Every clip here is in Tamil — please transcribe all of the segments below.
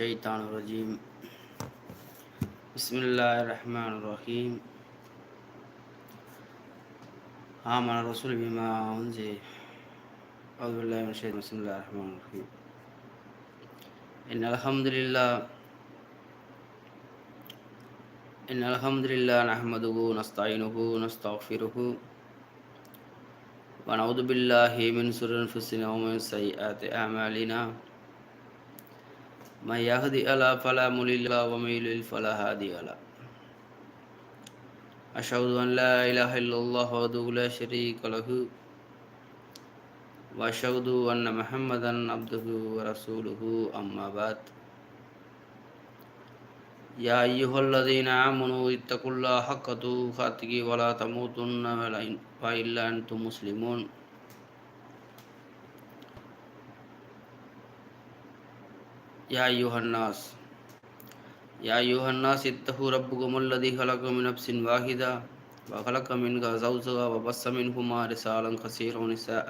الشيطان الرجيم. بسم الله الرحمن الرحيم. آمن الرسول بما أنزل. أعوذ بالله من الشيطان. بسم الله الرحمن الرحيم. إن الحمد لله. إن الحمد لله نحمده ونستعينه ونستغفره. ونعوذ بالله من شرور أنفسنا ومن سيئات أعمالنا. من يهدي الله فلا مضل له ومن يضلل فلا هادي له أشهد أن لا إله إلا الله وحده لا شريك له وأشهد أن محمدا عبده ورسوله أما بعد يا أيها الذين آمنوا اتقوا الله حق تقاته ولا تموتن إلا أنتم مسلمون يا أيها الناس. يا أيها الناس اتقوا ربكم الذي خلق من نفس واحدة وخلق منها زوجها وبص منهما رسالا كثيرا ونساء.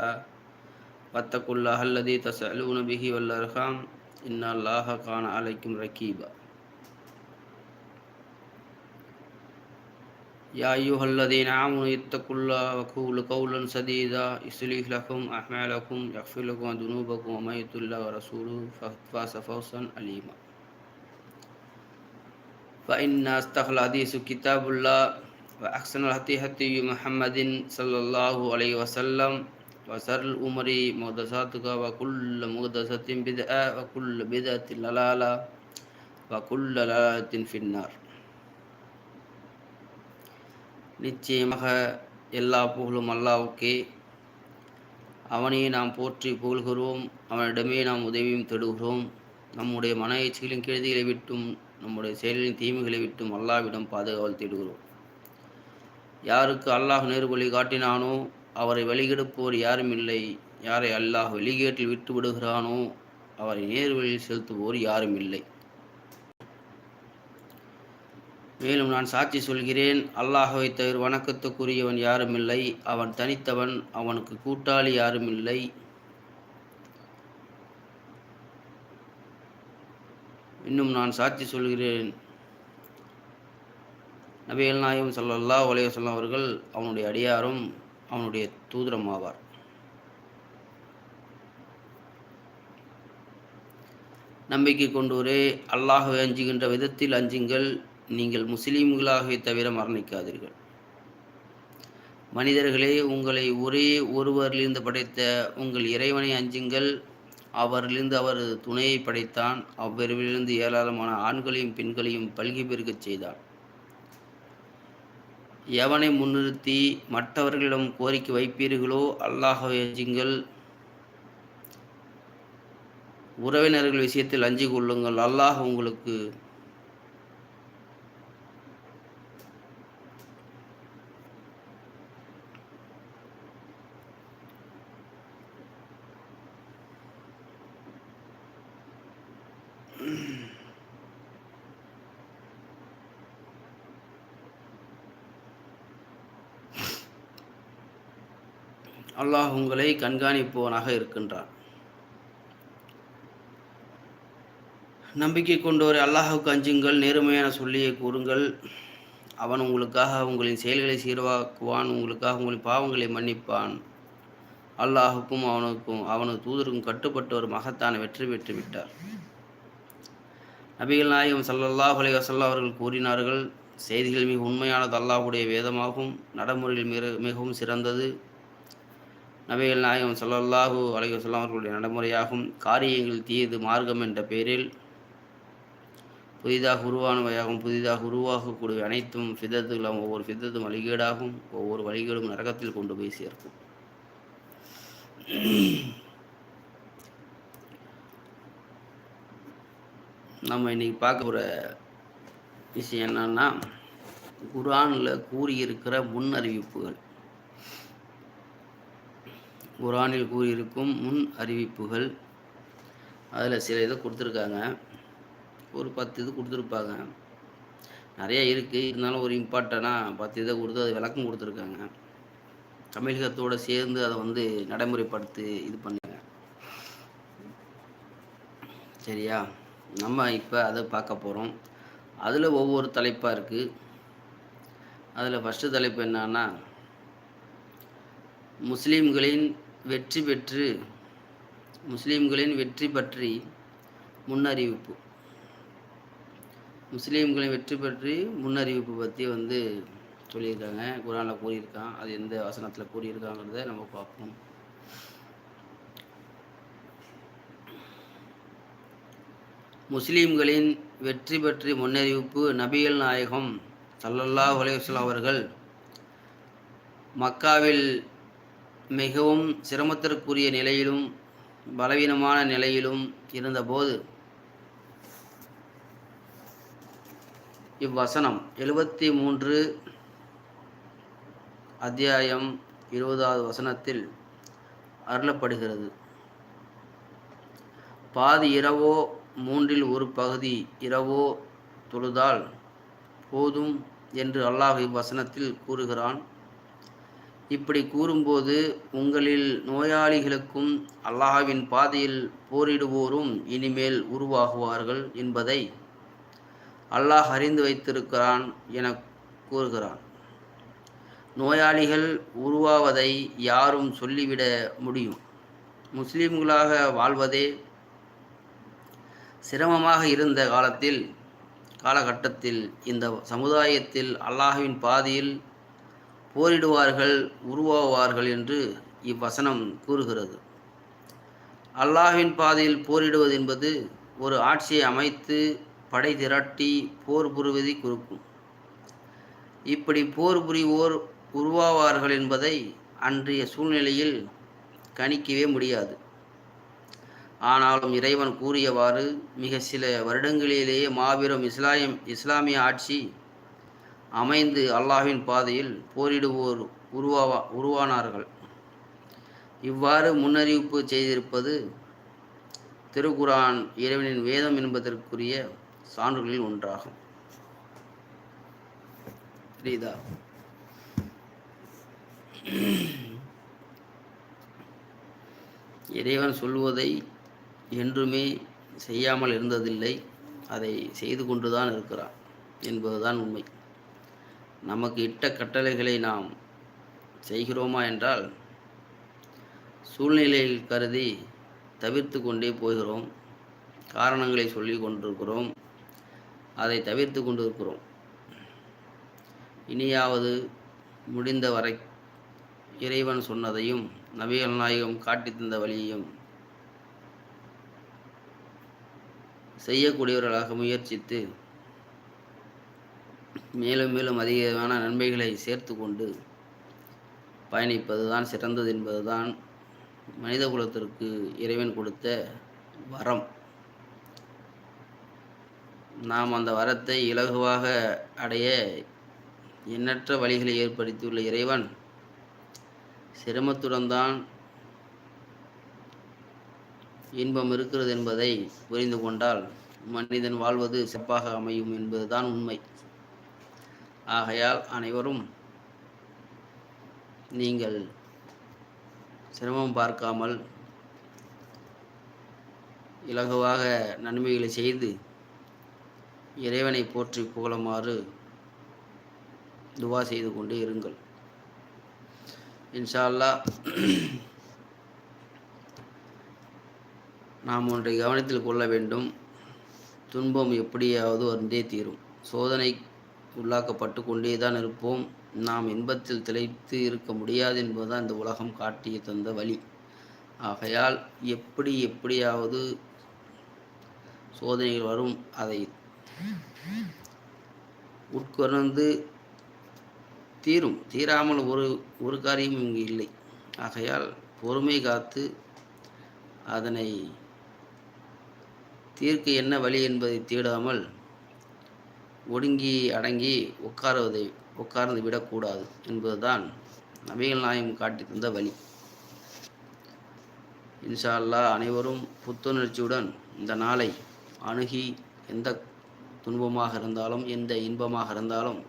واتقوا الله الذي تسألون به والأرحام. إن الله كان عليكم رقيبا يا أيها الذين آمنوا اتقوا الله وقولوا قولا سديدا يصلح لكم أعمالكم يغفر لكم ذنوبكم ومن يطع الله ورسوله فاز فوزا عليما فإن أصدق الحديث كتاب الله وأحسن الهدي هدي محمد صلى الله عليه وسلم وشر الأمور محدثاتها وكل محدثة بدعة وكل بدعة ضلالة وكل ضلالة في النار. நிச்சயமாக எல்லா புகழும் அல்லாவுக்கே. அவனையே நாம் போற்றி புகழ்கிறோம். அவனிடமே நாம் உதவியும் தேடுகிறோம். நம்முடைய மன எச்சிகளின் கெழுதிகளை விட்டும் நம்முடைய செயல்களின் தீமைகளை விட்டும் அல்லாவிடம் பாதுகாவல் தேடுகிறோம். யாருக்கு அல்லாஹ் நேர்வழி காட்டினானோ அவரை வழிகெடுப்போர் யாரும் இல்லை. யாரை அல்லாஹ் வெளிகேட்டில் விட்டு விடுகிறானோ அவரை நேர்வழியில் செலுத்துவோர் யாரும் இல்லை. மேலும் நான் சாட்சி சொல்கிறேன். அல்லாஹவை தவிர வணக்கத்துக்குரியவன் யாரும் இல்லை அவன் தனித்தவன் அவனுக்கு கூட்டாளி யாரும் இல்லை இன்னும் நான் சாட்சி சொல்கிறேன். நபிகள் நாயகம் சல்லல்லா உலகம் அவர்கள் அவனுடைய அடியாரும் அவனுடைய தூதரம் ஆவார். நம்பிக்கை கொண்டோரே அல்லாஹவை அஞ்சுகின்ற விதத்தில் அஞ்சுங்கள். நீங்கள் முஸ்லீம்களாகவே தவிர மரணிக்காதீர்கள். மனிதர்களே உங்களை ஒரே ஒருவரிலிருந்து படைத்த உங்கள் இறைவனை அஞ்சுங்கள். அவரிலிருந்து அவர் துணையை படைத்தான். அவ்விரவிலிருந்து ஏராளமான ஆண்களையும் பெண்களையும் பல்கி பெருக்கச் செய்தான். எவனை முன்னிறுத்தி மற்றவர்களிடம் கோரிக்கை வைப்பீர்களோ அல்லாஹவை அஞ்சுங்கள். உறவினர்கள் விஷயத்தில் அஞ்சு கொள்ளுங்கள். அல்லாஹ் உங்களுக்கு அல்லாஹ் உங்களை கண்காணிப்பவனாக இருக்கின்றான். நம்பிக்கை கொண்டோரை அல்லாஹுக்கு அஞ்சுங்கள் நேர்மையான சொல்லியை கூறுங்கள். அவன் உங்களுக்காக உங்களின் செயல்களை சீர்வாக்குவான் உங்களுக்காக உங்களின் பாவங்களை மன்னிப்பான். அல்லாஹுக்கும் அவனுக்கும் அவனது தூதருக்கும் கட்டுப்பட்டு ஒரு மகத்தான வெற்றி பெற்று விட்டார் நபிகள் நாயகம் சல்லல்லாஹ் அலி வசல்லா அவர்கள் கூறினார்கள் செய்திகள் மிக உண்மையானது அல்லாஹுடைய வேதமாகும் நடைமுறையில் மிக மிகவும் சிறந்தது. நபிகள் நாயகம் சொல்லல்லாஹூ அலைஹி வசல்லாம் அவர்களுடைய நடைமுறையாகும். காரியங்கள் தீயது மார்க்கம் என்ற பெயரில் புதிதாக உருவானவையாகும். புதிதாக உருவாகக்கூடிய அனைத்தும் ஃபிதத்துகளும் ஒவ்வொரு ஃபிதத்தும் வழிகேடாகும். ஒவ்வொரு வழிகேடும் நரகத்தில் கொண்டு போய் சேர்க்கும். நம்ம இன்னைக்கு பார்க்க போகிற விஷயம் என்னன்னா குரானில் கூறியிருக்கிற முன் அறிவிப்புகள் குரானில் கூறியிருக்கும் முன் அறிவிப்புகள். அதில் சில இதை கொடுத்துருக்காங்க. ஒரு பத்து இது கொடுத்துருப்பாங்க. நிறைய இருக்குது இருந்தாலும் ஒரு இம்பார்ட்டனாக பத்து இதை கொடுத்து அது விளக்கம் கொடுத்துருக்காங்க. தமிழகத்தோடு சேர்ந்து அதை வந்து நடைமுறைப்படுத்தி இது பண்ணுங்க. சரியா? நம்ம இப்போ அதை பார்க்க போகிறோம் அதில் ஒவ்வொரு தலைப்பாக இருக்குது அதில் ஃபஸ்ட்டு தலைப்பு என்னன்னா முஸ்லீம்களின் வெற்றி பெற்று முஸ்லீம்களின் வெற்றி பற்றி முன்னறிவிப்பு. முஸ்லீம்களின் வெற்றி பற்றி முன்னறிவிப்பு பற்றி வந்து சொல்லியிருக்காங்க. குரானில் கூறியிருக்கான் அது எந்த வசனத்தில் கூறியிருக்காங்கிறத நம்ம பார்ப்போம். முஸ்லீம்களின் வெற்றி பற்றி முன்னறிவிப்பு நபிகள் நாயகம் சல்லல்லா அலையுஸ்லாம் அவர்கள் மக்காவில் மிகவும் சிரமத்திற்குரிய நிலையிலும் பலவீனமான நிலையிலும் இருந்தபோது இவ்வசனம் எழுபத்தி மூன்று அத்தியாயம் இருபதாவது வசனத்தில் அருளப்படுகிறது. பாதி இரவோ மூன்றில் ஒரு பகுதி இரவோ தொழுதால் போதும் என்று அல்லாஹ் இவ்வசனத்தில் கூறுகிறான். இப்படி கூறும்போது உங்களில் நோயாளிகளுக்கும் அல்லாஹ்வின் பாதையில் போரிடுவோரும் இனிமேல் உருவாகுவார்கள் என்பதை அல்லாஹ் அறிந்து வைத்திருக்கிறான் என கூறுகிறான். நோயாளிகள் உருவாவதை யாரும் சொல்லிவிட முடியும். முஸ்லிம்களாக வாழ்வதே சிரமமாக இருந்த காலத்தில் காலகட்டத்தில் இந்த சமுதாயத்தில் அல்லாஹுவின் பாதையில் போரிடுவார்கள் உருவாவார்கள் என்று இவ்வசனம் கூறுகிறது. அல்லாஹின் பாதையில் போரிடுவது என்பது ஒரு ஆட்சியை அமைத்து படை திரட்டி போர் புரிவதை குறிக்கும். இப்படி போர் புரிவோர் உருவாவார்கள் என்பதை அன்றைய சூழ்நிலையில் கணிக்கவே முடியாது. ஆனாலும் இறைவன் கூறியவாறு மிக சில வருடங்களிலேயே மாபெரும் இஸ்லாயம் இஸ்லாமிய ஆட்சி அமைந்து அல்லாஹின் பாதையில் போரிடுவோர் உருவாவா உருவானார்கள். இவ்வாறு முன்னறிவிப்பு செய்திருப்பது திருக்குரான் இறைவனின் வேதம் என்பதற்குரிய சான்றுகளில் ஒன்றாகும். புரியுதா? இறைவன் சொல்வதை என்றுமே செய்யாமல் இருந்ததில்லை அதை செய்து கொண்டுதான் இருக்கிறான் என்பதுதான் உண்மை. நமக்கு இட்ட கட்டளைகளை நாம் செய்கிறோமா என்றால் சூழ்நிலையில் கருதி தவிர்த்து கொண்டே போகிறோம். காரணங்களை சொல்லி கொண்டிருக்கிறோம். அதை தவிர்த்து கொண்டிருக்கிறோம். இனியாவது முடிந்த வரை இறைவன் சொன்னதையும் நபிகள் நாயகம் காட்டி தந்த வழியையும் செய்யக்கூடியவர்களாக முயற்சித்து மேலும் மேலும் அதிகமான நன்மைகளை சேர்த்து கொண்டு பயணிப்பது தான் சிறந்தது என்பதுதான் மனித குலத்திற்கு இறைவன் கொடுத்த வரம். நாம் அந்த வரத்தை இலகுவாக அடைய எண்ணற்ற வழிகளை ஏற்படுத்தியுள்ள இறைவன் சிரமத்துடன் தான் இன்பம் இருக்கிறது என்பதை புரிந்து கொண்டால் மனிதன் வாழ்வது சிறப்பாக அமையும் என்பதுதான் உண்மை. ஆகையால் அனைவரும் நீங்கள் சிரமம் பார்க்காமல் இலகுவாக நன்மைகளை செய்து இறைவனை போற்றி புகழுமாறு துவா செய்து கொண்டு இருங்கள். இன்ஷா நாம் ஒன்றை கவனத்தில் கொள்ள வேண்டும். துன்பம் எப்படியாவது வந்தே தீரும். சோதனை உள்ளாக்கப்பட்டு கொண்டே தான் இருப்போம். நாம் இன்பத்தில் திளைத்து இருக்க முடியாது என்பதுதான் இந்த உலகம் காட்டிய தந்த வழி. ஆகையால் எப்படி எப்படியாவது சோதனைகள் வரும் அதை உட்கொணர்ந்து தீரும். தீராமல் ஒரு ஒரு காரியமும் இங்கு இல்லை. ஆகையால் பொறுமை காத்து அதனை தீர்க்க என்ன வழி என்பதை தேடாமல் ஒடுங்கி அடங்கி உட்காருவதை உட்கார்ந்து விடக்கூடாது என்பதுதான் நபிகள் நாயம் காட்டி தந்த வழி. இன்ஷா அல்லா அனைவரும் புத்துணர்ச்சியுடன் இந்த நாளை அணுகி எந்த துன்பமாக இருந்தாலும் எந்த இன்பமாக இருந்தாலும்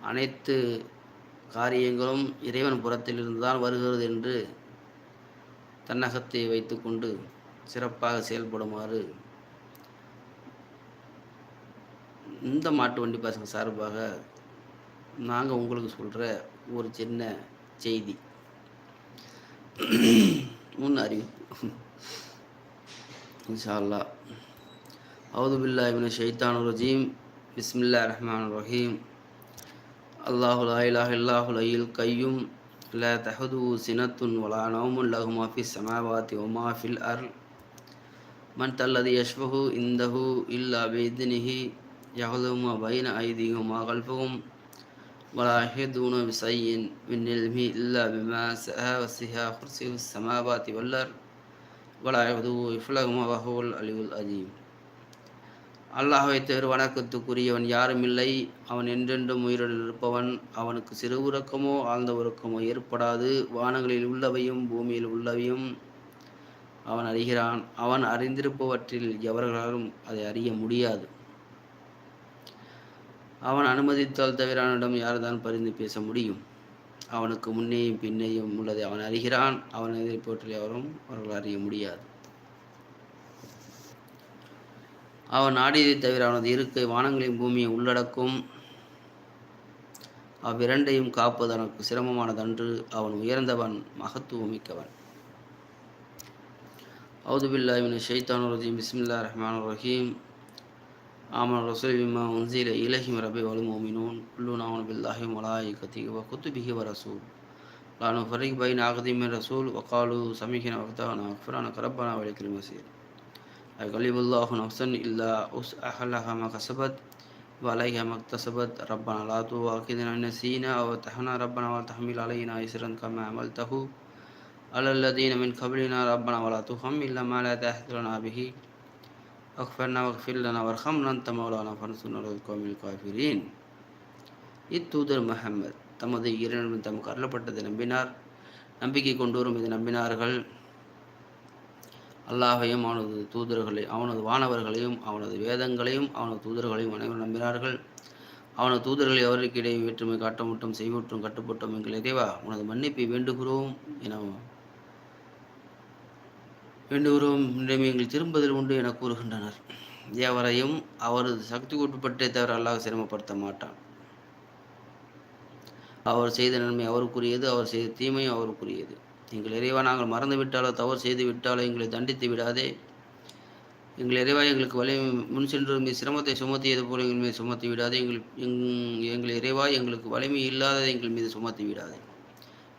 அனைத்து காரியங்களும் இறைவன் புறத்திலிருந்து தான் வருகிறது என்று தன்னகத்தை வைத்துக்கொண்டு சிறப்பாக செயல்படுமாறு இந்த மாட்டு வண்டி பசங்க சார்பாக நாங்கள் உங்களுக்கு சொல்கிற ஒரு சின்ன செய்தி முன் அறிவிப்பு இன்ஷா அல்லா அவுது பில்லாஹிமின் ஷைத்தான் ரஜீம் பிஸ்மில்லா ரஹ்மான் ரஹீம் அல்லாஹு லா இலாஹ இல்லாஹுல் ஐயில் கையும் لا تحده سنة ولا نوم له ما في السماوات وما في الأرض من الذي يشفه عنده إلا بإذنه يعلم ما بين أيديهم وما خلفهم ولا يحيطون بشيء من علمه إلا بما سعى وسع كرسيه السماوات والأرض ولا يهده حفظهما وهو العلي العظيم அல்லாஹை தவிர வணக்கத்துக்குரியவன் யாரும் இல்லை அவன் என்றென்றும் உயிருடன் இருப்பவன் அவனுக்கு சிறு உறக்கமோ ஆழ்ந்த உறக்கமோ ஏற்படாது வானங்களில் உள்ளவையும் பூமியில் உள்ளவையும் அவன் அறிகிறான் அவன் அறிந்திருப்பவற்றில் எவர்களாலும் அதை அறிய முடியாது அவன் அனுமதித்தால் தவிர அவனிடம் யார்தான் பரிந்து பேச முடியும்? அவனுக்கு முன்னேயும் பின்னேயும் உள்ளதை அவன் அறிகிறான். அவன் எதிர்ப்பவற்றில் அவரும் அவர்கள் அறிய முடியாது. அவன் நாடியதை தவிர அவனது இருக்கை வானங்களின் பூமியை உள்ளடக்கும். அவ்விரண்டையும் காப்பது அவனுக்கு சிரமமானதன்று அவன் உயர்ந்தவன் மகத்துவமிக்கவன். அவுதுபில்லாமின் ஷைத்தான் ரஜீம் பிஸ்மில்லா ரஹ்மான் ரஹீம் آمن الرسول بما أنزل إليه من ربه والمؤمنون كلنا آمن بالله وملائكته وكتبه ورسوله. لا نفرق بين عقد من رسول وقالوا سمعنا وأطعنا غفرانك ربنا ولك المسير لا الله نفسا إلا أسأح لها ما كسبت وعليها ما اكتسبت. ربنا لا تؤاخذنا نسينا أو أطعنا. ربنا وتحمل علينا إسرا كما عملته على الذين من قبلنا. ربنا ولا تخم إلا ما لا طاقة لنا به. واغفرنا واغفر لنا وارحمنا أنت مولانا فانصرنا على القوم الكافرين இத்தூதர் முஹம்மது தமது இறைவன் தமக்கு அருளப்பட்டதை நம்பினார் நம்பிக்கை கொண்டு வரும் இது நம்பினார்கள் அல்லாஹையும் அவனது தூதர்களை அவனது வானவர்களையும் அவனது வேதங்களையும் அவனது தூதர்களையும் அனைவரும் நம்பினார்கள் அவனது தூதர்களை அவர்களுக்கு இடையே வேற்றுமை காட்ட மட்டும் செய்வற்றும் கட்டுப்பட்டோம் எங்கள் இறைவா உனது மன்னிப்பை வேண்டுகிறோம் என வேண்டுகிறோம். இன்றைய எங்கள் திரும்பதில் உண்டு என கூறுகின்றனர். எவரையும் அவரது சக்தி உட்பட்டே தவிர அல்லாஹ் சிரமப்படுத்த மாட்டான். அவர் செய்த நன்மை அவருக்குரியது அவர் செய்த தீமையும் அவருக்குரியது. எங்கள் இறைவா நாங்கள் மறந்துவிட்டாலோ தவறு செய்து விட்டாலோ எங்களை தண்டித்து விடாதே. எங்கள் இறைவா எங்களுக்கு வலி முன் சென்று மீது சிரமத்தை சுமத்தியது போல எங்கள் மீது சுமத்தி விடாதே. எங்கள் எங்கள் இறைவா எங்களுக்கு வலிமை இல்லாததை எங்கள் மீது சுமத்தி விடாதே.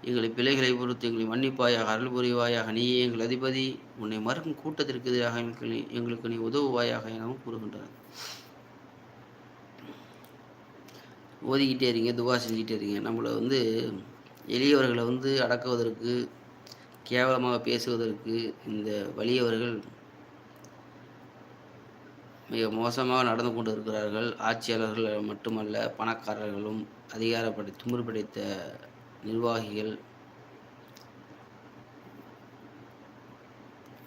எங்களை பிள்ளைகளை பொறுத்து எங்களை மன்னிப்பாயாக அருள் புரிவாயாக நீயே எங்கள் அதிபதி. உன்னை மறுக்கும் கூட்டத்திற்கு எதிராக எங்களுக்கு எங்களுக்கு நீ உதவுவாயாக எனவும் கூறுகின்றனர் ஓதிக்கிட்டே இருங்க துவா செஞ்சுக்கிட்டே இருங்க. நம்மளை வந்து எளியவர்களை வந்து அடக்குவதற்கு கேவலமாக பேசுவதற்கு இந்த வலியவர்கள் மிக மோசமாக நடந்து கொண்டு இருக்கிறார்கள் ஆட்சியாளர்கள் மட்டுமல்ல பணக்காரர்களும் அதிகாரப்படை துமுறுபடைத்த நிர்வாகிகள்.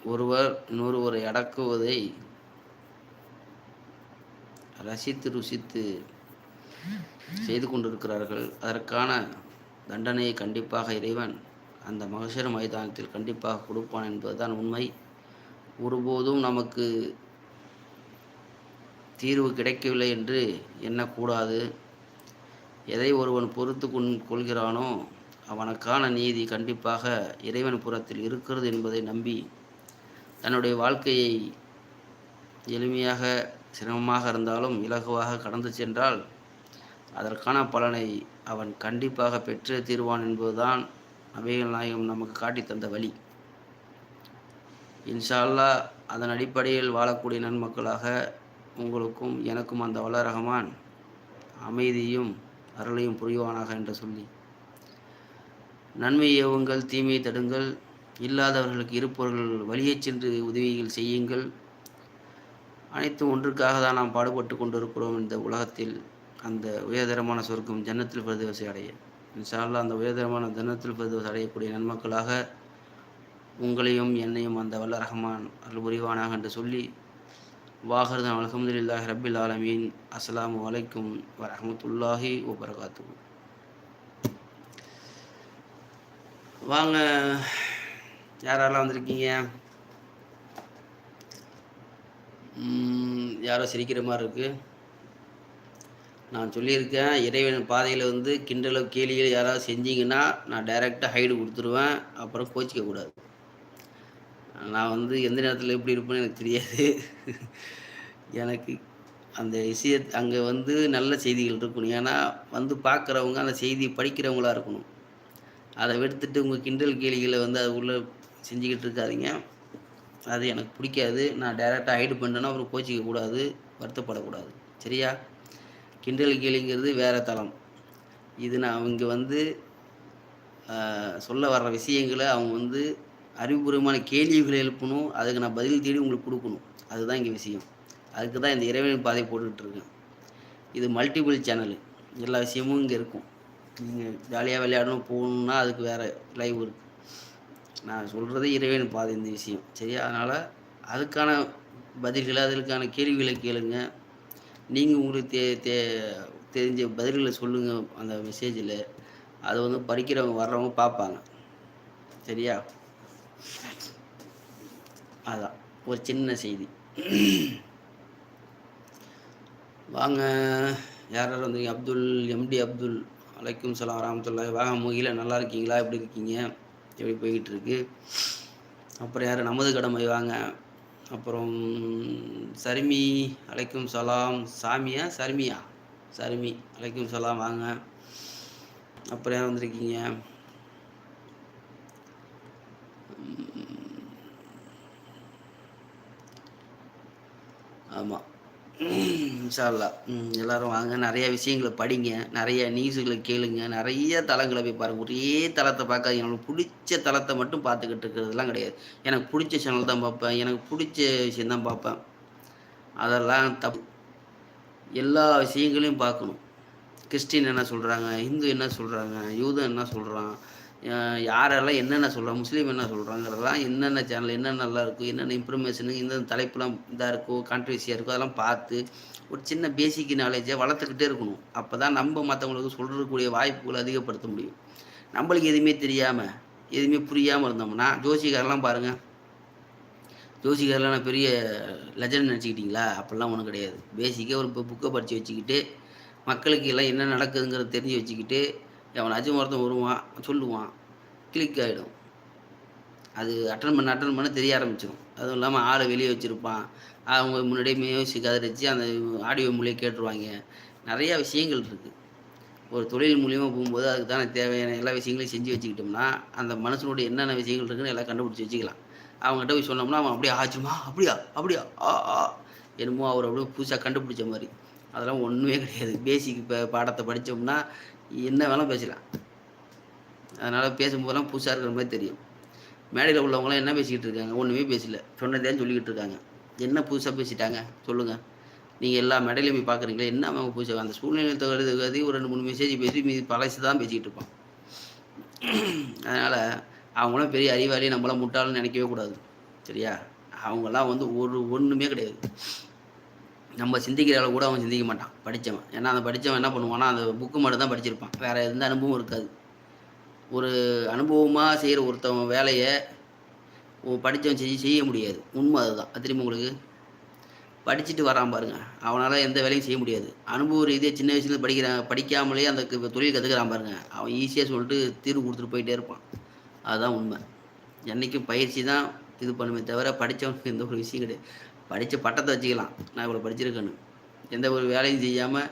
ஒருவர் இன்னொருவரை அடக்குவதை ரசித்து ருசித்து செய்து கொண்டிருக்கிறார்கள். அதற்கான தண்டனையை கண்டிப்பாக இறைவன் அந்த மகசர மைதானத்தில் கண்டிப்பாக கொடுப்பான் என்பதுதான் உண்மை. ஒருபோதும் நமக்கு தீர்வு கிடைக்கவில்லை என்று எண்ணக்கூடாது. எதை ஒருவன் பொறுத்து கொண் கொள்கிறானோ அவனுக்கான நீதி கண்டிப்பாக இறைவன் புறத்தில் இருக்கிறது என்பதை நம்பி தன்னுடைய வாழ்க்கையை எளிமையாக சிரமமாக இருந்தாலும் இலகுவாக கடந்து சென்றால் அதற்கான பலனை அவன் கண்டிப்பாக பெற்றே தீர்வான் என்பதுதான் நபிகள் நாயகம் நமக்கு காட்டி தந்த வழி. இன்ஷா அல்லா அதன் அடிப்படையில் வாழக்கூடிய நன்மக்களாக உங்களுக்கும் எனக்கும் அந்த வல்ல ரஹமான் அமைதியும் அருளையும் புரிவானாக என்று சொல்லி நன்மை ஏவுங்கள் தீமையை தடுங்கள். இல்லாதவர்களுக்கு இருப்பவர்கள் வழியே சென்று உதவிகள் செய்யுங்கள். அனைத்தும் ஒன்றுக்காக தான் நாம் பாடுபட்டு கொண்டிருக்கிறோம் இந்த உலகத்தில். அந்த உயர்தரமான சொர்க்கம் ஜன்னத்தில் பிரதிவசை அடைய. இன்ஷால்லா அந்த உயர்தரமான ஜன்னத்தில் பிரதவசை அடையக்கூடிய நன்மக்களாக உங்களையும் என்னையும் அந்த வல்ல ரஹமான் அருள் புரிவானாக என்று சொல்லி வாகர்தான் அலமதுல்லாஹி ரபில் ஆலமீன். அஸ்லாம் வலைக்கும் வரமத்துல்லாஹி வபரகாத்து வாங்க யாரெல்லாம் வந்திருக்கீங்க? யாரோ சிரிக்கிற மாதிரி இருக்குது நான் சொல்லியிருக்கேன் இறைவன் பாதையில் வந்து கிண்டலோ கேலியோ யாராவது செஞ்சீங்கன்னா நான் டைரெக்டாக ஹைடு கொடுத்துருவேன். அப்புறம் கோச்சிக்க கூடாது. நான் வந்து எந்த நேரத்தில் எப்படி இருப்பேன்னு எனக்கு தெரியாது. எனக்கு அந்த விஷய அங்கே வந்து நல்ல செய்திகள் இருக்கணும். ஏன்னா வந்து பார்க்குறவங்க அந்த செய்தியை படிக்கிறவங்களாக இருக்கணும். அதை எடுத்துட்டு உங்கள் கிண்டல் கேலிகளை வந்து அது உள்ளே செஞ்சுக்கிட்டு இருக்காதிங்க. அது எனக்கு பிடிக்காது. நான் டைரெக்டாக ஹைடு பண்ணேன்னா அப்புறம் கோச்சிக்க கூடாது வருத்தப்படக்கூடாது. சரியா? கிண்டல் கேலிங்கிறது வேறு தளம். இது நான் அவங்க வந்து சொல்ல வர்ற விஷயங்களை அவங்க வந்து அறிவுபூர்வமான கேள்விகளை எழுப்பணும் அதுக்கு நான் பதில் தேடி உங்களுக்கு கொடுக்கணும். அதுதான் இங்கே விஷயம். அதுக்கு தான் இந்த இறைவனின் பாதை போட்டுக்கிட்டு இருக்கேன் இது மல்டிபிள் சேனலு எல்லா விஷயமும் இங்கே இருக்கும். நீங்கள் ஜாலியாக விளையாடணும் போகணுன்னா அதுக்கு வேறு லைவ் இருக்குது நான் சொல்கிறது இறைவன் பாதை இந்த விஷயம். சரியா? அதனால் அதுக்கான பதில்களை அதற்கான கேள்விகளை கேளுங்க. நீங்கள் உங்களுக்கு தே தே தெரிஞ்ச பதில்களை சொல்லுங்கள் அந்த மெசேஜில் அதை வந்து படிக்கிறவங்க வர்றவங்க பார்ப்பாங்க. சரியா? அதான் ஒரு சின்ன செய்தி. வாங்க யார் யார் வந்தீங்க அப்துல் எம்டி அப்துல் அலைக்கும் சலாம் ராமத்துல்லா வாங்க முகில நல்லா இருக்கீங்களா? எப்படி இருக்கீங்க? எப்படி போய்கிட்டு இருக்கு அப்புறம் யார்? நமது கடமை வாங்க. அப்புறம் சருமி அலைக்கும் சலாம் சாமியா? சருமியா? சருமி அலைக்கும் சலாம் வாங்க. அப்புறம் யார் வந்திருக்கீங்க? இன்ஷால்லா ம், எல்லாரும் வாங்க. நிறைய விஷயங்களை படிங்க. நிறைய நியூஸுகளை கேளுங்க. நிறைய தளங்களை போய் பாருங்கள் ஒரே தளத்தை பார்க்காது எனக்கு பிடிச்ச தளத்தை மட்டும் பார்த்துக்கிட்டு இருக்கிறதுலாம் கிடையாது. எனக்கு பிடிச்ச சேனல் தான் பார்ப்பேன். எனக்கு பிடிச்ச விஷயந்தான் பார்ப்பேன். அதெல்லாம் தப்பு. எல்லா விஷயங்களையும் பார்க்கணும். கிறிஸ்டின் என்ன சொல்கிறாங்க இந்து என்ன சொல்கிறாங்க யூதன் என்ன சொல்கிறான் யாரெல்லாம் என்னென்ன சொல்கிறாங்க முஸ்லீம் என்ன சொல்கிறாங்கிறதெல்லாம் என்னென்ன சேனல் என்னென்ன நல்லா இருக்கும் என்னென்ன இன்ஃபர்மேஷனு இந்த தலைப்புலாம் இதாக இருக்கோ கான்ட்ரவர்சியாக இருக்கோ அதெல்லாம் பார்த்து ஒரு சின்ன பேசிக் நாலேஜை வளர்த்துக்கிட்டே இருக்கணும். அப்போ தான் நம்ம மற்றவங்களுக்கு சொல்கிறக்கூடிய வாய்ப்புகளை அதிகப்படுத்த முடியும். நம்மளுக்கு எதுவுமே தெரியாமல் எதுவுமே புரியாமல் இருந்தோம்னா ஜோசிகாரெல்லாம் பாருங்கள் ஜோசிகாரெலாம் நான் பெரிய லெஜண்ட் நினச்சிக்கிட்டீங்களா? அப்படிலாம் ஒன்றும் கிடையாது. பேசிக்காக ஒரு புக்கை படித்து வச்சுக்கிட்டு மக்களுக்கு எல்லாம் என்ன நடக்குதுங்கிறத தெரிஞ்சு வச்சுக்கிட்டு எவனாச்சும் ஒருத்தன் வருவான் சொல்லுவான் கிளிக் ஆகிடும் அது அட்டன் பண்ண அட்டன் பண்ண தெரிய ஆரம்பிச்சிடும் அதுவும் இல்லாமல் ஆளை வெளியே வச்சுருப்பான். அவங்க முன்னாடியே மியூசிக் கதறிச்சு அந்த ஆடியோ மூலியம் கேட்டுருவாங்க. நிறையா விஷயங்கள் இருக்குது ஒரு தொழில் மூலியமாக போகும்போது அதுக்கு தானே தேவையான எல்லா விஷயங்களையும் செஞ்சு வச்சுக்கிட்டோம்னா அந்த மனசனுடைய என்னென்ன விஷயங்கள் இருக்குன்னு எல்லாம் கண்டுபிடிச்சி வச்சுக்கலாம். அவங்ககிட்ட போய் சொன்னோம்னா அவன் அப்படியே ஆச்சுமா அப்படியா அப்படியா ஆ ஆ. என்னமோ அவர் அப்படியே புதுசாக கண்டுபிடிச்ச மாதிரி. அதெல்லாம் ஒன்றுமே கிடையாது. பேசிக் இப்போ பாடத்தை படித்தோம்னா என்ன வேணாலும் பேசலாம் அதனால் பேசும்போதெல்லாம் புதுசாக இருக்கிற மாதிரி தெரியும். மேடையில் உள்ளவங்களாம் என்ன பேசிக்கிட்டு இருக்காங்க? ஒன்றுமே பேசல. சொன்னதேன்னு சொல்லிக்கிட்டு இருக்காங்க. என்ன புதுசாக பேசிட்டாங்க? சொல்லுங்கள் நீங்கள் எல்லா மேடையிலையும் போய் பார்க்குறீங்களே என்ன அவங்க புதுசாக அந்த சூழ்நிலை தகுதி ஒரு ரெண்டு மூணு மெசேஜ் பேசி மீதி பழசு தான் பேசிக்கிட்டு இருப்பான் அதனால் அவங்களாம் பெரிய அறிவாளி நம்மளாம் முட்டாளன்னு நினைக்கவே கூடாது. சரியா? அவங்களாம் வந்து ஒரு ஒன்றுமே கிடையாது. நம்ம சிந்திக்கிற அளவு கூட அவன் சிந்திக்க மாட்டான் படித்தவன் ஏன்னா அந்த படித்தவன் என்ன பண்ணுவான்னா அந்த புக்கு மட்டும் தான் படிச்சிருப்பான். வேறு எந்த அனுபவம் இருக்காது. ஒரு அனுபவமாக செய்கிற ஒருத்தவன் வேலையை படித்தவன் செஞ்சு செய்ய முடியாது. உண்மை அதுதான். திரும்ப உங்களுக்கு? படிச்சுட்டு வரான் பாருங்க. அவனால் எந்த வேலையும் செய்ய முடியாது. அனுபவ ரீதியாக சின்ன வயசுல படிக்கிறான் படிக்காமலே அந்த தொழில் கற்றுக்கிறான் பாருங்க. அவன் ஈஸியாக சொல்லிட்டு தீர்வு கொடுத்துட்டு போயிட்டே இருப்பான். அதுதான் உண்மை. என்றைக்கும் பயிற்சி தான் இது பண்ணுமே தவிர படித்தவனுக்கு எந்த ஒரு விஷயம் கிடையாது. படித்த பட்டத்தை வச்சுக்கலாம். நான் இவ்வளோ படிச்சிருக்கேன்னு. எந்த ஒரு வேலையும் செய்யாமல்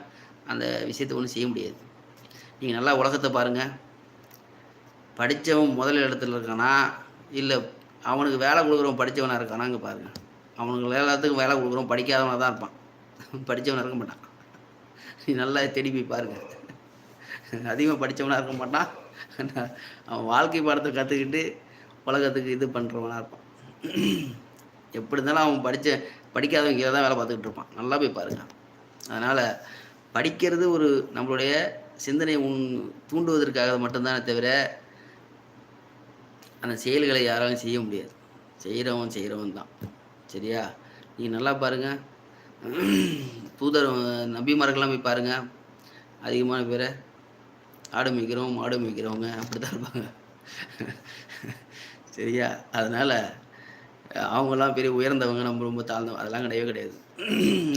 அந்த விஷயத்தை ஒன்றும் செய்ய முடியாது. நீங்கள் நல்லா உலகத்தை பாருங்கள் படித்தவன் முதல் இடத்துல இருக்கானா? இல்லை அவனுக்கு வேலை கொடுக்குறவன் படித்தவனாக இருக்கானா? அங்கே பாருங்கள் அவனுக்கு எல்லாத்துக்கும் வேலை கொடுக்குறவன் படிக்காதவனாக தான் இருப்பான். படித்தவனாக இருக்க மாட்டான். நீ நல்லா தேடி போய் பாருங்கள் அதிகமாக படித்தவனாக இருக்க மாட்டான். அவன் வாழ்க்கை பாடத்தை கற்றுக்கிட்டு உலகத்துக்கு இது பண்ணுறவனாக இருப்பான். எப்படி இருந்தாலும் அவன் படித்த படிக்காதவங்க கீழே தான் வேலை பார்த்துக்கிட்டு இருப்பான். நல்லா போய் பாருங்கள் அதனால் படிக்கிறது ஒரு நம்மளுடைய சிந்தனை உன் தூண்டுவதற்காக மட்டும்தானே தவிர அந்த செயல்களை யாராலும் செய்ய முடியாது. செய்கிறவன் செய்கிறவன் தான். சரியா? நீங்கள் நல்லா பாருங்கள் தூதர் நபிமார்கள்லாம் போய் பாருங்கள் அதிகமான பேரை. ஆடு மேய்க்கிறவங்க மாடு மேய்க்கிறவங்க அப்படி தான் இருப்பாங்க. சரியா? அதனால் அவங்கெல்லாம் பெரிய உயர்ந்தவங்க நம்ம ரொம்ப தாழ்ந்தவங்க அதெல்லாம் கிடையவே கிடையாது.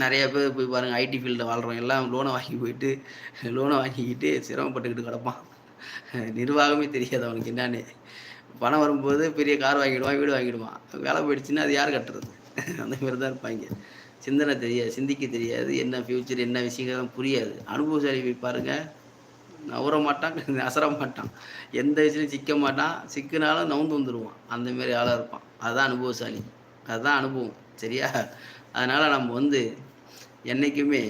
நிறைய பேர் போய் பாருங்கள் ஐடி ஃபீல்டில் வாழ்கிறவங்க எல்லாம் லோனை வாங்கி போயிட்டு லோனை வாங்கிக்கிட்டு சிரமப்பட்டுக்கிட்டு கிடப்பான். நிர்வாகமே தெரியாது அவனுக்கு என்னன்னு. பணம் வரும்போது பெரிய கார் வாங்கிடுவான் வீடு வாங்கிடுவான். வேலை போயிடுச்சுன்னா அது யார் கட்டுறது? அந்த மாதிரி தான் இருப்பாங்க. சிந்தனை தெரியாது சிந்திக்க தெரியாது. என்ன ஃப்யூச்சர் என்ன விஷயங்கள்லாம் புரியாது. அனுபவசாலி போய் பாருங்கள் நவர மாட்டான் அசர மாட்டான். எந்த விஷயத்தையும் சிக்க மாட்டான். சிக்கினாலும் நவுந்து வந்துடுவான் அந்தமாரி ஆளாக இருப்பான். அதுதான் அனுபவசாலி. அதுதான் அனுபவம். சரியா? அதனால் நம்ம வந்து என்றைக்குமே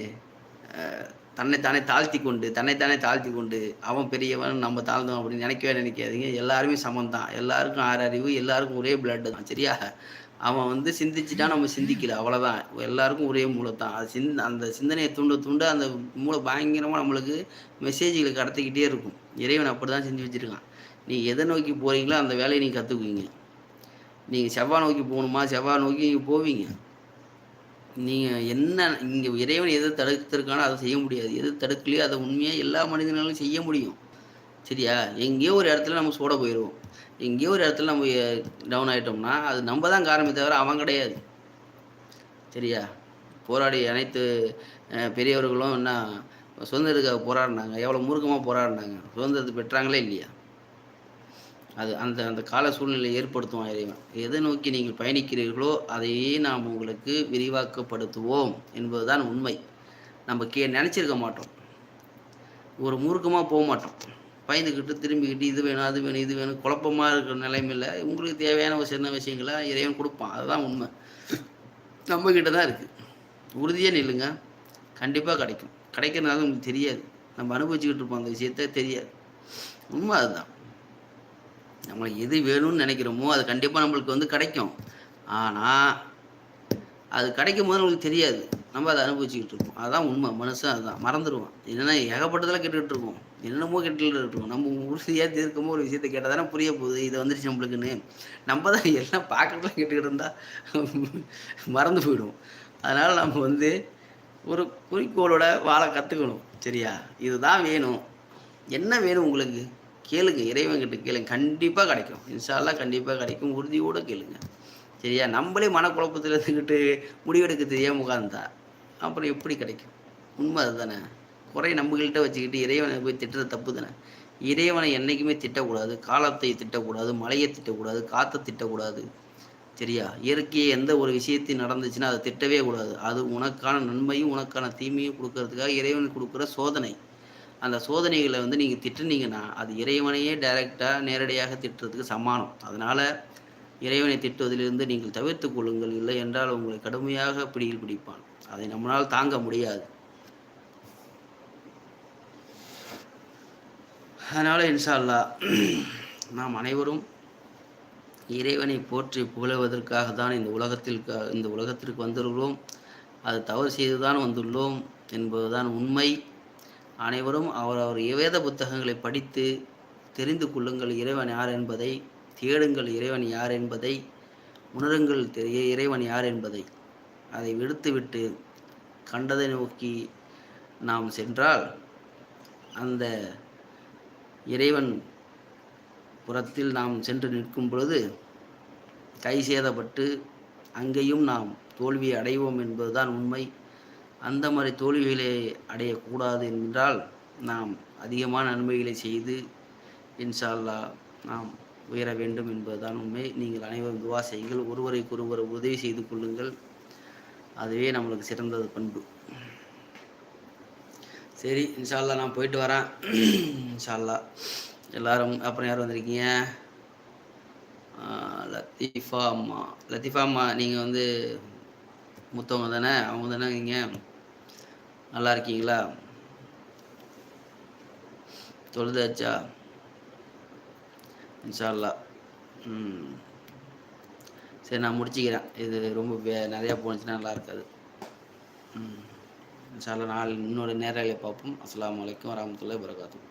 தன்னைத்தானே தாழ்த்தி கொண்டு தன்னைத்தானே தாழ்த்தி கொண்டு அவன் பெரியவன் நம்ம தாழ்ந்தோம் அப்படின்னு நினைக்கவே நினைக்காதீங்க. எல்லாருமே சமம் தான் எல்லாருக்கும் ஆறு அறிவு எல்லாருக்கும் ஒரே பிளட்டு தான். சரியா? அவன் வந்து சிந்திச்சுட்டா நம்ம சிந்திக்கல. அவ்வளோதான் எல்லாருக்கும் ஒரே மூளை தான் அது சிந் அந்த சிந்தனையை தூண்ட தூண்ட அந்த மூளை பயங்கரமாக நம்மளுக்கு மெசேஜ்களை கடத்திக்கிட்டே இருக்கும். இறைவன் அப்படி தான் செஞ்சு வச்சுருக்கான். நீ எதை நோக்கி போகிறீங்களோ அந்த வேலையை நீங்கள் கற்றுக்குவீங்க நீங்கள் செவ்வாய் நோக்கி போகணுமா? செவ்வாய் நோக்கி நீங்கள் போவீங்க. நீங்கள் என்ன இங்கே இறைவன் எது தடுத்திருக்கானோ அதை செய்ய முடியாது. எது தடுக்கலையோ அதை உண்மையாக எல்லா மனிதனாலும் செய்ய முடியும். சரியா? எங்கேயோ ஒரு இடத்துல நம்ம சோட போயிடுவோம் எங்கேயோ ஒரு இடத்துல நம்ம டவுன் ஆகிட்டோம்னா அது நம்ம தான் காரணமே தவிர அவன் கிடையாது. சரியா? போராடி அனைத்து பெரியவர்களும் என்ன சுதந்திரத்துக்காக போராடினாங்க. எவ்வளோ மூர்க்கமாக போராடினாங்க. சுதந்திரத்தை பெற்றாங்களே இல்லையா? அது அந்த அந்த கால சூழ்நிலை ஏற்படுத்துவோம் இறைவன். எதை நோக்கி நீங்கள் பயணிக்கிறீர்களோ அதையே நாம் உங்களுக்கு விரிவாக்கப்படுத்துவோம் என்பதுதான் உண்மை. நம்ம கே நினச்சிருக்க மாட்டோம். ஒரு மூர்க்கமாக போக மாட்டோம். பயந்துக்கிட்டு திரும்பிக்கிட்டு இது வேணும் அது வேணும் இது வேணும் குழப்பமாக இருக்கிற நிலைமையில் உங்களுக்கு தேவையான ஒரு சின்ன விஷயங்களை இறைவன் கொடுப்பான். அதுதான் உண்மை. நம்மக்கிட்ட தான் இருக்குது உறுதியாக நில்லுங்க. கண்டிப்பாக கிடைக்கும். கிடைக்கிறதுனால உங்களுக்கு தெரியாது. நம்ம அனுபவிச்சுக்கிட்டு இருப்போம் அந்த விஷயத்த தெரியாது. உண்மை அதுதான். நம்மளுக்கு எது வேணும்னு நினைக்கிறோமோ அது கண்டிப்பாக நம்மளுக்கு வந்து கிடைக்கும். ஆனால் அது கிடைக்கும் போது நம்மளுக்கு தெரியாது. நம்ம அதை அனுபவிச்சுக்கிட்டு இருக்கோம் அதுதான் உண்மை. மனுஷன் அதுதான் மறந்துடுவோம். என்னென்னா ஏகப்பட்டதெல்லாம் கேட்டுக்கிட்டு இருக்கோம் என்னென்னமோ கேட்டுக்கிட்டு இருக்கோம் நம்ம உறுதியாக தீர்க்கமோ ஒரு விஷயத்தை கேட்டால் தானே புரிய போகுது. இது வந்துருச்சு நம்மளுக்குன்னு. நம்ம தான் எல்லாம் பார்க்கறதுலாம் கேட்டுக்கிட்டு இருந்தால் மறந்து போயிடும் அதனால் நம்ம வந்து ஒரு குறிக்கோளோட வாழ கற்றுக்கணும் சரியா? இதுதான் வேணும். என்ன வேணும் உங்களுக்கு? கேளுங்க இறைவன்கிட்ட கேளுங்க. கண்டிப்பாக கிடைக்கும். இன்ஷால்லாம் கண்டிப்பாக கிடைக்கும். உறுதியோடு கேளுங்க. சரியா? நம்மளே மனக்குழப்பத்தில் இருந்துக்கிட்டு முடிவெடுக்க தெரியாமல் உட்காந்தா அப்புறம் எப்படி கிடைக்கும்? உண்மை அதுதானே. குறை நம்மகிட்ட வச்சுக்கிட்டு இறைவனை போய் திட்டுறது தப்பு தானே. இறைவனை என்றைக்குமே திட்டக்கூடாது. காலத்தை திட்டக்கூடாது. மழையை திட்டக்கூடாது. காற்றை திட்டக்கூடாது. சரியா? இயற்கையை எந்த ஒரு விஷயத்தையும் நடந்துச்சுன்னா அதை திட்டவே கூடாது. அது உனக்கான நன்மையும் உனக்கான தீமையும் கொடுக்கறதுக்காக இறைவன் கொடுக்குற சோதனை. அந்த சோதனைகளை வந்து நீங்கள் திட்டுனீங்கன்னா அது இறைவனையே டைரெக்டாக நேரடியாக திட்டுறதுக்கு சமானம். அதனால் இறைவனை திட்டுவதிலிருந்து நீங்கள் தவிர்த்து கொள்ளுங்கள். இல்லை என்றால் உங்களை கடுமையாக பிடியில் பிடிப்பான். அதை நம்மளால் தாங்க முடியாது. அதனால் இன்ஷால்லா நாம் அனைவரும் இறைவனை போற்றி புகழுவதற்காக தான் இந்த உலகத்திற்கு இந்த உலகத்திற்கு வந்துள்ளோம் அது தவறு செய்து தான் வந்துள்ளோம் என்பதுதான் உண்மை. அனைவரும் அவர் அவர் வேத புத்தகங்களை படித்து தெரிந்து கொள்ளுங்கள். இறைவன் யார் என்பதை தேடுங்கள். இறைவன் யார் என்பதை உணருங்கள். தெரிய இறைவன் யார் என்பதை. அதை விடுத்துவிட்டு கண்டதை நோக்கி நாம் சென்றால் அந்த இறைவன் புறத்தில் நாம் சென்று நிற்கும் பொழுது கை சேதப்பட்டு அங்கேயும் நாம் தோல்வியை அடைவோம் என்பதுதான் உண்மை. அந்த மாதிரி தோல்விகளை அடையக்கூடாது என்றால் நாம் அதிகமான நன்மைகளை செய்து இன்ஷால்லா நாம் உயர வேண்டும் என்பதுதான் உண்மை. நீங்கள் அனைவரும் துவா செய்யுங்கள். ஒருவருக்கு ஒருவர் உதவி செய்து கொள்ளுங்கள். அதுவே நம்மளுக்கு சிறந்தது பண்பு. சரி இன்ஷால்லா நான் போயிட்டு வரேன். இன்ஷால்லா எல்லாரும் அப்புறம் யார் வந்திருக்கீங்க? லத்தீஃபா அம்மா. லத்தீஃபா அம்மா நீங்கள் வந்து மூத்தவங்க தானே? அவங்க தானே நீங்கள் நல்லா இருக்கீங்களா தொழுதாச்சா? இன்ஷால்லா ம். சரி நான் முடிச்சுக்கிறேன். இது ரொம்ப நிறையா போணுச்சுன்னா நல்லா இருக்காது ம். இன்ஷால்லா நாள் இன்னொரு நேரங்களை பார்ப்போம். அஸ்லாம் வலைக்கம் வரமத்துல வரகாத்தும்